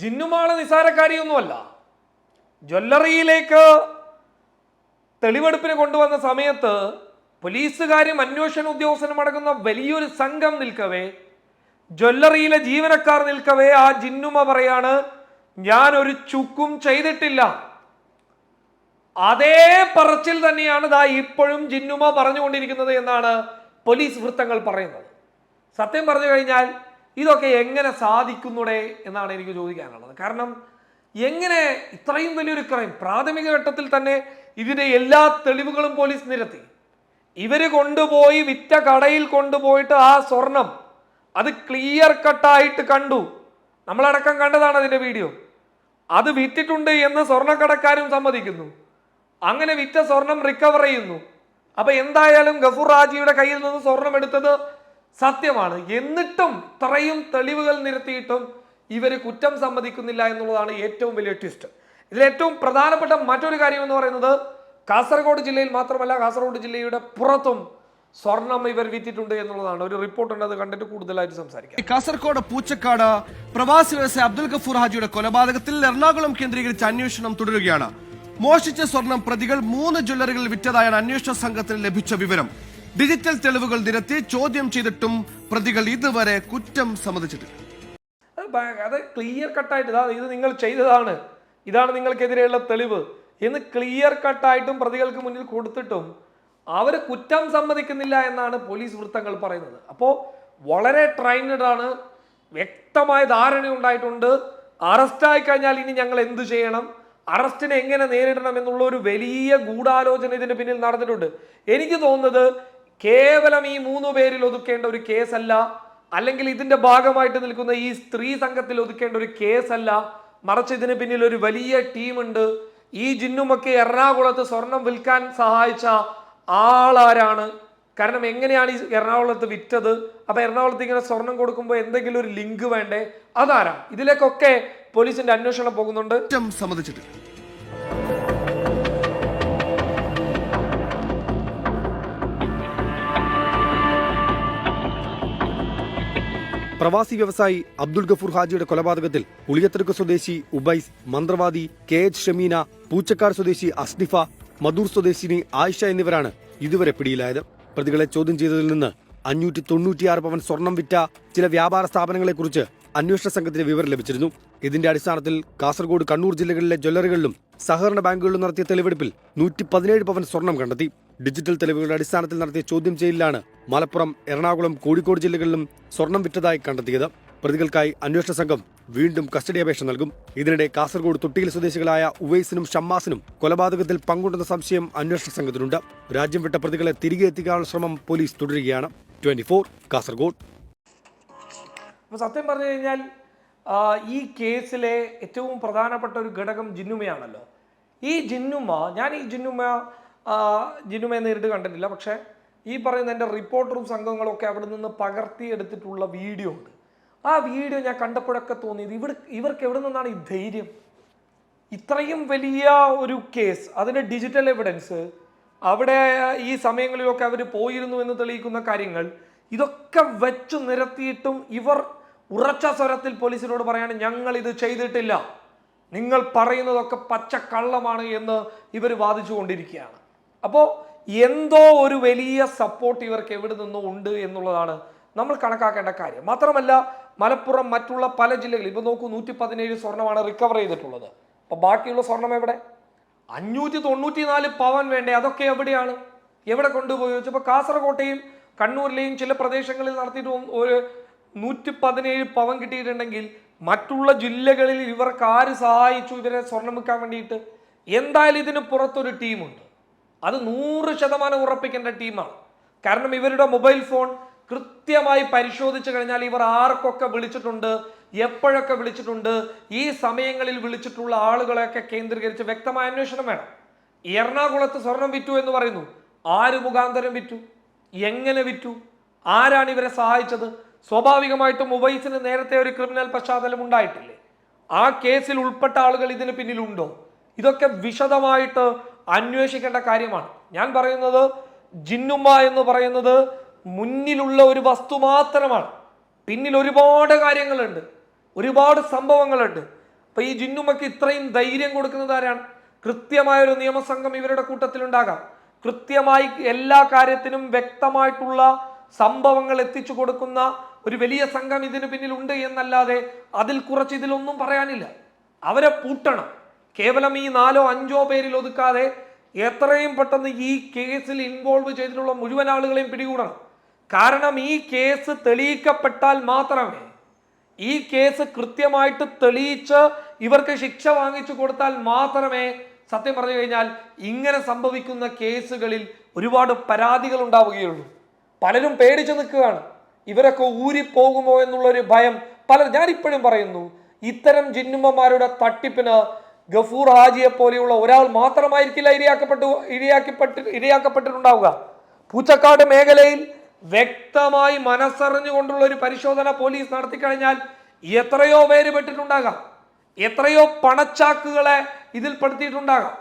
ജിന്നുമാൾ നിസാരക്കാരിയൊന്നുമല്ല. ജ്വല്ലറിയിലേക്ക് തെളിവെടുപ്പിന് കൊണ്ടുവന്ന സമയത്ത് പോലീസുകാരും അന്വേഷണ ഉദ്യോഗസ്ഥനും അടങ്ങുന്ന വലിയൊരു സംഘം നിൽക്കവേ ജ്വല്ലറിയിലെ ജീവനക്കാർ നിൽക്കവേ ആ ജിന്നുമ പറയാണ് ഞാൻ ഒരു ചുക്കും ചെയ്തിട്ടില്ല. അതേ പറച്ചിൽ തന്നെയാണ് ദാ ഇപ്പോഴും ജിന്നുമ പറഞ്ഞുകൊണ്ടിരിക്കുന്നത് എന്നാണ് പോലീസ് വൃത്തങ്ങൾ പറയുന്നത്. സത്യം പറഞ്ഞു കഴിഞ്ഞാൽ ഇതൊക്കെ എങ്ങനെ സാധിക്കുന്നുടേ എന്നാണ് എനിക്ക് ചോദിക്കാനുള്ളത്. കാരണം എങ്ങനെ ഇത്രയും വലിയൊരു ക്രൈം പ്രാഥമിക ഘട്ടത്തിൽ തന്നെ ഇതിന്റെ എല്ലാ തെളിവുകളും പോലീസ് നിരത്തി. ഇവർ കൊണ്ടുപോയി വിറ്റ കടയിൽ കൊണ്ടുപോയിട്ട് ആ സ്വർണം അത് ക്ലിയർ കട്ടായിട്ട് കണ്ടു. നമ്മളടക്കം കണ്ടതാണ് അതിന്റെ വീഡിയോ അത് വിറ്റിട്ടുണ്ട് എന്ന് സ്വർണക്കടക്കാരും സമ്മതിക്കുന്നു. അങ്ങനെ വിറ്റ സ്വർണം റിക്കവർ ചെയ്യുന്നു. അപ്പൊ എന്തായാലും ഗഫൂർ റാജിയുടെ കയ്യിൽ നിന്ന് സ്വർണം എടുത്തത് സത്യമാണ്. എന്നിട്ടും ഇത്രയും തെളിവുകൾ നിരത്തിയിട്ടും ഇവർ കുറ്റം സമ്മതിക്കുന്നില്ല എന്നുള്ളതാണ് ഏറ്റവും വലിയ ട്വിസ്റ്റ് ഇതിൽ ഏറ്റവും പ്രധാനപ്പെട്ട മറ്റൊരു കാര്യം എന്ന് പറയുന്നത് കാസർഗോഡ് ജില്ലയിൽ മാത്രമല്ല കാസർഗോഡ് ജില്ലയുടെ പുറത്തും സ്വർണം ഇവർ വിറ്റിട്ടുണ്ട് എന്നുള്ളതാണ്. ഒരു റിപ്പോർട്ട് ഉണ്ട് അത് കണ്ടിട്ട് കൂടുതലായിട്ട് സംസാരിക്കാം. കാസർഗോഡ് പൂച്ചക്കാട് പ്രവാസി വ്യവസായ അബ്ദുൽ ഗഫൂർ ഹാജിയുടെ കൊലപാതകത്തിൽ എറണാകുളം കേന്ദ്രീകരിച്ച് അന്വേഷണം തുടരുകയാണ്. മോഷ്ടിച്ച സ്വർണം പ്രതികൾ മൂന്ന് ജ്വല്ലറികളിൽ വിറ്റതായാണ് അന്വേഷണ സംഘത്തിന് ലഭിച്ച വിവരം. ഡിജിറ്റൽ തെളിവുകൾ നിരത്തി ചോദ്യം ചെയ്തിട്ടും പ്രതികൾ ഇതുവരെ കുറ്റം സമ്മതിച്ചിട്ടില്ല. അത് ക്ലിയർ കട്ടായിട്ട് ഇത് നിങ്ങൾ ചെയ്തതാണ്. ഇതാണ് നിങ്ങൾക്കെതിരെയുള്ള തെളിവ്. എന്ന് ക്ലിയർ കട്ടായിട്ടും പ്രതികൾക്ക് മുന്നിൽ കൊടുത്തിട്ടും അവർ കുറ്റം സമ്മതിക്കുന്നില്ല എന്നാണ് പോലീസ് വൃത്തങ്ങൾ പറയുന്നത്. അപ്പോൾ വളരെ ട്രൈൻഡ് ആണ് വ്യക്തമായ ധാരണ ഉണ്ടായിട്ടുണ്ട്. അറസ്റ്റായി കഴിഞ്ഞാൽ ഇനി ഞങ്ങൾ എന്ത് ചെയ്യണം? അറസ്റ്റിനെ എങ്ങനെ നേരിടണം എന്നുള്ള ഒരു വലിയ ഗൂഢാലോചന ഇതിന് പിന്നിൽ നടന്നിട്ടുണ്ട്. എനിക്ക് തോന്നുന്നത് കേവലം ഈ മൂന്ന് പേരിൽ ഒതുക്കേണ്ട ഒരു കേസല്ല അല്ലെങ്കിൽ ഇതിന്റെ ഭാഗമായിട്ട് നിൽക്കുന്ന ഈ സ്ത്രീ സംഘത്തിൽ ഒതുക്കേണ്ട ഒരു കേസല്ല. മറിച്ച് ഇതിന് പിന്നിൽ ഒരു വലിയ ടീമുണ്ട്. ഈ ജിന്നുമൊക്കെ എറണാകുളത്ത് സ്വർണം വിൽക്കാൻ സഹായിച്ച ആളാരാണ്? കാരണം എങ്ങനെയാണ് ഈ എറണാകുളത്ത് വിറ്റത്? അപ്പൊ എറണാകുളത്ത് ഇങ്ങനെ സ്വർണം കൊടുക്കുമ്പോൾ എന്തെങ്കിലും ഒരു ലിങ്ക് വേണ്ടേ? അതാരാ? ഇതിലേക്കൊക്കെ പോലീസിന്റെ അന്വേഷണം പോകുന്നുണ്ട്. സമ്മതിച്ചിട്ടില്ല. പ്രവാസി വ്യവസായി അബ്ദുൾ ഗഫൂർ ഹാജിയുടെ കൊലപാതകത്തിൽ പുളിയത്തടുക്ക് സ്വദേശി ഉബൈസ് മന്ത്രവാദി കെ എച്ച് ഷമീന പൂച്ചക്കാർ സ്വദേശി അസ്നിഫ മധൂർ സ്വദേശിനി ആയിഷ എന്നിവരാണ് ഇതുവരെ പിടിയിലായത്. പ്രതികളെ ചോദ്യം ചെയ്തതിൽ നിന്ന് അഞ്ഞൂറ്റി തൊണ്ണൂറ്റിയാറ് പവൻ സ്വർണം വിറ്റ ചില വ്യാപാര സ്ഥാപനങ്ങളെക്കുറിച്ച് അന്വേഷണ സംഘത്തിന് വിവരം ലഭിച്ചിരുന്നു. ഇതിന്റെ അടിസ്ഥാനത്തിൽ കാസർഗോഡ് കണ്ണൂർ ജില്ലകളിലെ ജ്വല്ലറികളിലും സഹകരണ ബാങ്കുകളിലും നടത്തിയ തെളിവെടുപ്പിൽ നൂറ്റി പവൻ സ്വർണം കണ്ടെത്തി. ഡിജിറ്റൽ തെളിവുകളുടെ അടിസ്ഥാനത്തിൽ നടത്തിയ ചോദ്യം ചെയ്യലിലാണ് മലപ്പുറം എറണാകുളം കോഴിക്കോട് ജില്ലകളിലും സ്വർണം വിറ്റതായി കണ്ടെത്തിയത്. പ്രതികൾക്കായി അന്വേഷണ സംഘം വീണ്ടും കസ്റ്റഡി അപേക്ഷ നൽകും. ഇതിനിടെ കാസർഗോഡ് തൊട്ടിയിൽ സ്വദേശികളായ ഉവൈസിനും ഷമ്മാസിനും കൊലപാതകത്തിൽ പങ്കുണ്ടെന്ന സംശയം അന്വേഷണ സംഘത്തിനുണ്ട്. രാജ്യം വിട്ട പ്രതികളെ തിരികെ എത്തിക്കാനുള്ള ശ്രമം പോലീസ് തുടരുകയാണ്. ട്വന്റി കാസർഗോഡ്. അപ്പോൾ സത്യം പറഞ്ഞു കഴിഞ്ഞാൽ ഈ കേസിലെ ഏറ്റവും പ്രധാനപ്പെട്ട ഒരു ഘടകം ജിന്നുമയാണല്ലോ. ഈ ജിന്നുമ ഞാൻ ഈ ജിന്നുമ ആ, ജിന്നുമയെ നേരിട്ട് കണ്ടിട്ടില്ല. പക്ഷേ ഈ പറയുന്ന എന്റെ റിപ്പോർട്ടറും സംഘങ്ങളും ഒക്കെ അവിടെ നിന്ന് പകർത്തിയെടുത്തിട്ടുള്ള വീഡിയോ ഉണ്ട്. ആ വീഡിയോ ഞാൻ കണ്ടപ്പോഴൊക്കെ തോന്നിയത് ഇവിടെ ഇവർക്ക് എവിടെ നിന്നാണ് ഈ ധൈര്യം? ഇത്രയും വലിയ ഒരു കേസ് അതിന്റെ ഡിജിറ്റൽ എവിഡൻസ് അവിടെ ഈ സമയങ്ങളിലൊക്കെ അവർ പോയിരുന്നു എന്ന് തെളിയിക്കുന്ന കാര്യങ്ങൾ ഇതൊക്കെ വെച്ച് നിരത്തിയിട്ടും ഇവർ ഉറച്ച സ്വരത്തിൽ പോലീസിനോട് പറയാണ് ഞങ്ങൾ ഇത് ചെയ്തിട്ടില്ല. നിങ്ങൾ പറയുന്നതൊക്കെ പച്ച കള്ളമാണ് എന്ന് ഇവർ വാദിച്ചു കൊണ്ടിരിക്കുകയാണ് അപ്പോൾ എന്തോ ഒരു വലിയ സപ്പോർട്ട് ഇവർക്ക് എവിടെ നിന്നോ ഉണ്ട് എന്നുള്ളതാണ് നമ്മൾ കണക്കാക്കേണ്ട കാര്യം. മാത്രമല്ല മലപ്പുറം മറ്റുള്ള പല ജില്ലകളിൽ ഇപ്പോൾ നോക്കൂ നൂറ്റി പതിനേഴ് സ്വർണമാണ് റിക്കവർ ചെയ്തിട്ടുള്ളത്. അപ്പോൾ ബാക്കിയുള്ള സ്വർണം എവിടെ? അഞ്ഞൂറ്റി തൊണ്ണൂറ്റി നാല് പവൻ വേണ്ടേ അതൊക്കെ എവിടെയാണ്? എവിടെ കൊണ്ടുപോയി? വെച്ചപ്പോൾ കാസർകോട്ടെയും കണ്ണൂരിലെയും ചില പ്രദേശങ്ങളിൽ നടത്തിയിട്ട് ഒരു നൂറ്റി പതിനേഴ് പവൻ കിട്ടിയിട്ടുണ്ടെങ്കിൽ മറ്റുള്ള ജില്ലകളിൽ ഇവർക്ക് ആര് സഹായിച്ചു? ഇവരെ സ്വർണം വെക്കാൻ വേണ്ടിയിട്ട്? എന്തായാലും ഇതിന് പുറത്തൊരു ടീമുണ്ട് അത് നൂറ് ശതമാനം ഉറപ്പിക്കേണ്ട ടീമാണ്. കാരണം ഇവരുടെ മൊബൈൽ ഫോൺ കൃത്യമായി പരിശോധിച്ചു കഴിഞ്ഞാൽ ഇവർ ആർക്കൊക്കെ വിളിച്ചിട്ടുണ്ട് എപ്പോഴൊക്കെ വിളിച്ചിട്ടുണ്ട് ഈ സമയങ്ങളിൽ വിളിച്ചിട്ടുള്ള ആളുകളെയൊക്കെ കേന്ദ്രീകരിച്ച് വ്യക്തമായ അന്വേഷണം വേണം. എറണാകുളത്ത് സ്വർണം വിറ്റു എന്ന് പറയുന്നു. ആര് മുഖാന്തരം വിറ്റു? എങ്ങനെ വിറ്റു? ആരാണ് ഇവരെ സഹായിച്ചത്? സ്വാഭാവികമായിട്ടും ഉവൈസിന് നേരത്തെ ഒരു ക്രിമിനൽ പശ്ചാത്തലം ഉണ്ടായിട്ടില്ലേ? ആ കേസിൽ ഉൾപ്പെട്ട ആളുകൾ ഇതിന് പിന്നിലുണ്ടോ? ഇതൊക്കെ വിശദമായിട്ട് അന്വേഷിക്കേണ്ട കാര്യമാണ്. ഞാൻ പറയുന്നത് ജിന്നുമ്മ എന്ന് പറയുന്നത് മുന്നിലുള്ള ഒരു വസ്തു മാത്രമാണ്. പിന്നിൽ ഒരുപാട് കാര്യങ്ങളുണ്ട്. ഒരുപാട് സംഭവങ്ങളുണ്ട്. അപ്പോൾ ഈ ജിന്നുമക്ക് ഇത്രയും ധൈര്യം കൊടുക്കുന്നത് ആരാണ്? കൃത്യമായ ഒരു നിയമസംഘം ഇവരുടെ കൂട്ടത്തിലുണ്ടാകാം. കൃത്യമായി എല്ലാ കാര്യത്തിനും വ്യക്തമായിട്ടുള്ള സംഭവങ്ങൾ എത്തിച്ചു കൊടുക്കുന്ന ഒരു വലിയ സംഘം ഇതിന് പിന്നിലുണ്ട് എന്നല്ലാതെ അതിൽ കുറച്ച് ഇതിലൊന്നും പറയാനില്ല. അവരെ പൂട്ടണം. കേവലം ഈ നാലോ അഞ്ചോ പേരിൽ ഒതുക്കാതെ എത്രയും പെട്ടെന്ന് ഈ കേസിൽ ഇൻവോൾവ് ചെയ്തിട്ടുള്ള മുഴുവൻ ആളുകളെയും പിടികൂടണം. കാരണം ഈ കേസ് തെളിയിക്കപ്പെട്ടാൽ മാത്രമേ ഈ കേസ് കൃത്യമായിട്ട് തെളിയിച്ച് ഇവർക്ക് ശിക്ഷ വാങ്ങിച്ചു കൊടുത്താൽ മാത്രമേ സത്യം പറഞ്ഞു കഴിഞ്ഞാൽ ഇങ്ങനെ സംഭവിക്കുന്ന കേസുകളിൽ ഒരുപാട് പരാതികൾ ഉണ്ടാവുകയുള്ളൂ. പലരും പേടിച്ചു നിൽക്കുകയാണ്. ഇവരൊക്കെ ഊരിപ്പോകുമോ എന്നുള്ളൊരു ഭയം പല ഞാനിപ്പോഴും പറയുന്നു ഇത്തരം ജിന്നുമ്മമാരുടെ തട്ടിപ്പിന് ഗഫൂർ ഹാജിയെ പോലെയുള്ള ഒരാൾ മാത്രമായിരിക്കില്ല ഇരയാക്കപ്പെട്ടു ഇരയാക്കപ്പെട്ട് ഇരയാക്കപ്പെട്ടിട്ടുണ്ടാവുക. പൂച്ചക്കാട് മേഖലയിൽ വ്യക്തമായി മനസ്സറിഞ്ഞുകൊണ്ടുള്ള ഒരു പരിശോധന പോലീസ് നടത്തിക്കഴിഞ്ഞാൽ എത്രയോ പേര് പെട്ടിട്ടുണ്ടാകാം. എത്രയോ പണച്ചാക്കുകളെ ഇതിൽ പെടുത്തിയിട്ടുണ്ടാകാം.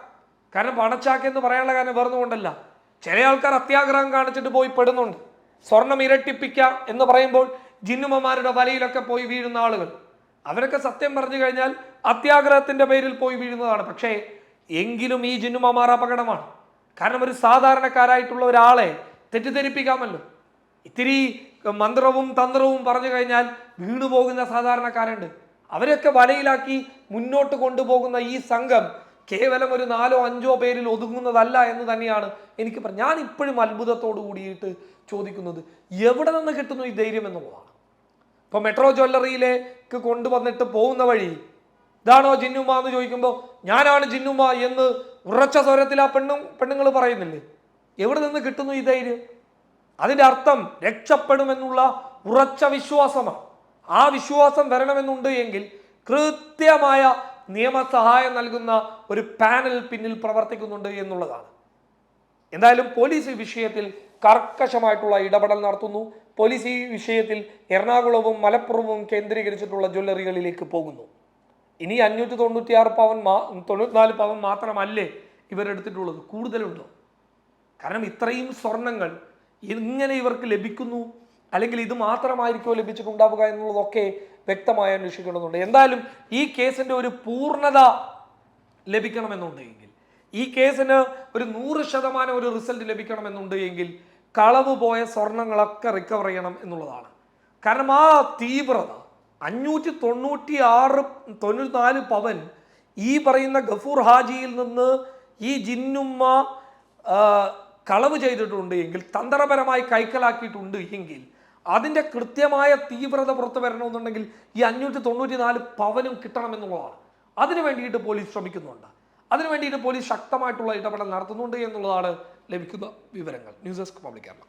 കാരണം പണച്ചാക്ക് എന്ന് പറയാനുള്ള കാരണം വേർന്നുകൊണ്ടല്ല കൊണ്ടല്ല ചില ആൾക്കാർ അത്യാഗ്രഹം കാണിച്ചിട്ട് പോയി പെടുന്നുണ്ട്. സ്വർണം ഇരട്ടിപ്പിക്കുക എന്ന് പറയുമ്പോൾ ജിന്നുമ്മമാരുടെ വലയിലൊക്കെ പോയി വീഴുന്ന ആളുകൾ. അവരൊക്കെ സത്യം പറഞ്ഞു കഴിഞ്ഞാൽ അത്യാഗ്രഹത്തിന്റെ പേരിൽ പോയി വീഴുന്നതാണ്. പക്ഷേ എങ്കിലും ഈ ജിന്നുമാമാർ അപകടമാണ്. കാരണം ഒരു സാധാരണക്കാരായിട്ടുള്ള ഒരാളെ തെറ്റിദ്ധരിപ്പിക്കാമല്ലോ. ഇത്തിരി മന്ത്രവും തന്ത്രവും പറഞ്ഞു കഴിഞ്ഞാൽ വീണുപോകുന്ന സാധാരണക്കാരുണ്ട്. അവരൊക്കെ വലയിലാക്കി മുന്നോട്ട് കൊണ്ടുപോകുന്ന ഈ സംഘം കേവലം ഒരു നാലോ അഞ്ചോ പേരിൽ ഒതുങ്ങുന്നതല്ല എന്ന് തന്നെയാണ് എനിക്ക് പറഞ്ഞു ഞാൻ ഇപ്പോഴും അത്ഭുതത്തോടു കൂടിയിട്ട് ചോദിക്കുന്നത്. എവിടെ നിന്ന് കിട്ടുന്നു ഈ ധൈര്യം എന്നുള്ളതാണ്. ഇപ്പൊ മെട്രോ ജ്വല്ലറിയിലേക്ക് കൊണ്ടുവന്നിട്ട് പോകുന്ന വഴി ഇതാണോ ജിന്നുമ്മ എന്ന് ചോദിക്കുമ്പോൾ ഞാനാണ് ജിന്നുമ്മ എന്ന് ഉറച്ച സ്വരത്തിൽ ആ പെണ്ണും പെണ്ണുങ്ങൾ പറയുന്നില്ലേ? എവിടെ നിന്ന് കിട്ടുന്നു ഈ ധൈര്യം? അതിന്റെ അർത്ഥം രക്ഷപ്പെടുമെന്നുള്ള ഉറച്ച വിശ്വാസമാണ്. ആ വിശ്വാസം വരണമെന്നുണ്ട് എങ്കിൽ കൃത്യമായ നിയമസഹായം നൽകുന്ന ഒരു പാനൽ പിന്നിൽ പ്രവർത്തിക്കുന്നുണ്ട് എന്നുള്ളതാണ്. എന്തായാലും പോലീസ് വിഷയത്തിൽ കർക്കശമായിട്ടുള്ള ഇടപെടൽ നടത്തുന്നു. പോലീസ് ഈ വിഷയത്തിൽ എറണാകുളവും മലപ്പുറവും കേന്ദ്രീകരിച്ചിട്ടുള്ള ജ്വല്ലറികളിലേക്ക് പോകുന്നു. ഇനി അഞ്ഞൂറ്റി തൊണ്ണൂറ്റിയാറ് പവൻ മാ തൊണ്ണൂറ്റിനാല് പവൻ മാത്രമല്ലേ ഇവരെടുത്തിട്ടുള്ളത് കൂടുതലുണ്ടോ? കാരണം ഇത്രയും സ്വർണങ്ങൾ എങ്ങനെ ഇവർക്ക് ലഭിക്കുന്നു? അല്ലെങ്കിൽ ഇത് മാത്രമായിരിക്കുമോ ലഭിച്ചിട്ടുണ്ടാവുക എന്നുള്ളതൊക്കെ വ്യക്തമായി അന്വേഷിക്കണമെന്നുണ്ട് എന്തായാലും ഈ കേസിന്റെ ഒരു പൂർണത ലഭിക്കണമെന്നുണ്ടെങ്കിൽ ഈ കേസിന് ഒരു നൂറ് ശതമാനം ഒരു റിസൾട്ട് ലഭിക്കണമെന്നുണ്ട് എങ്കിൽ കളവ് പോയ സ്വർണങ്ങളൊക്കെ റിക്കവർ ചെയ്യണം എന്നുള്ളതാണ്. കാരണം ആ തീവ്രത അഞ്ഞൂറ്റി തൊണ്ണൂറ്റി ആറ് തൊണ്ണൂറ്റിനാല് പവൻ ഈ പറയുന്ന ഗഫൂർ ഹാജിയിൽ നിന്ന് ഈ ജിന്നുമ്മ കളവ് ചെയ്തിട്ടുണ്ട് എങ്കിൽ തന്ത്രപരമായി കൈക്കലാക്കിയിട്ടുണ്ട് എങ്കിൽ അതിന്റെ കൃത്യമായ തീവ്രത പുറത്തു വരണമെന്നുണ്ടെങ്കിൽ ഈ അഞ്ഞൂറ്റി തൊണ്ണൂറ്റി നാല് പവനും കിട്ടണമെന്നുള്ളതാണ് അതിനു വേണ്ടിയിട്ട് പോലീസ് ശ്രമിക്കുന്നുണ്ട്. അതിനു വേണ്ടിയിട്ട് പോലീസ് ശക്തമായിട്ടുള്ള ഇടപെടൽ നടത്തുന്നുണ്ട് എന്നുള്ളതാണ് ലഭിക്കുന്ന വിവരങ്ങൾ. News desk public Kerala.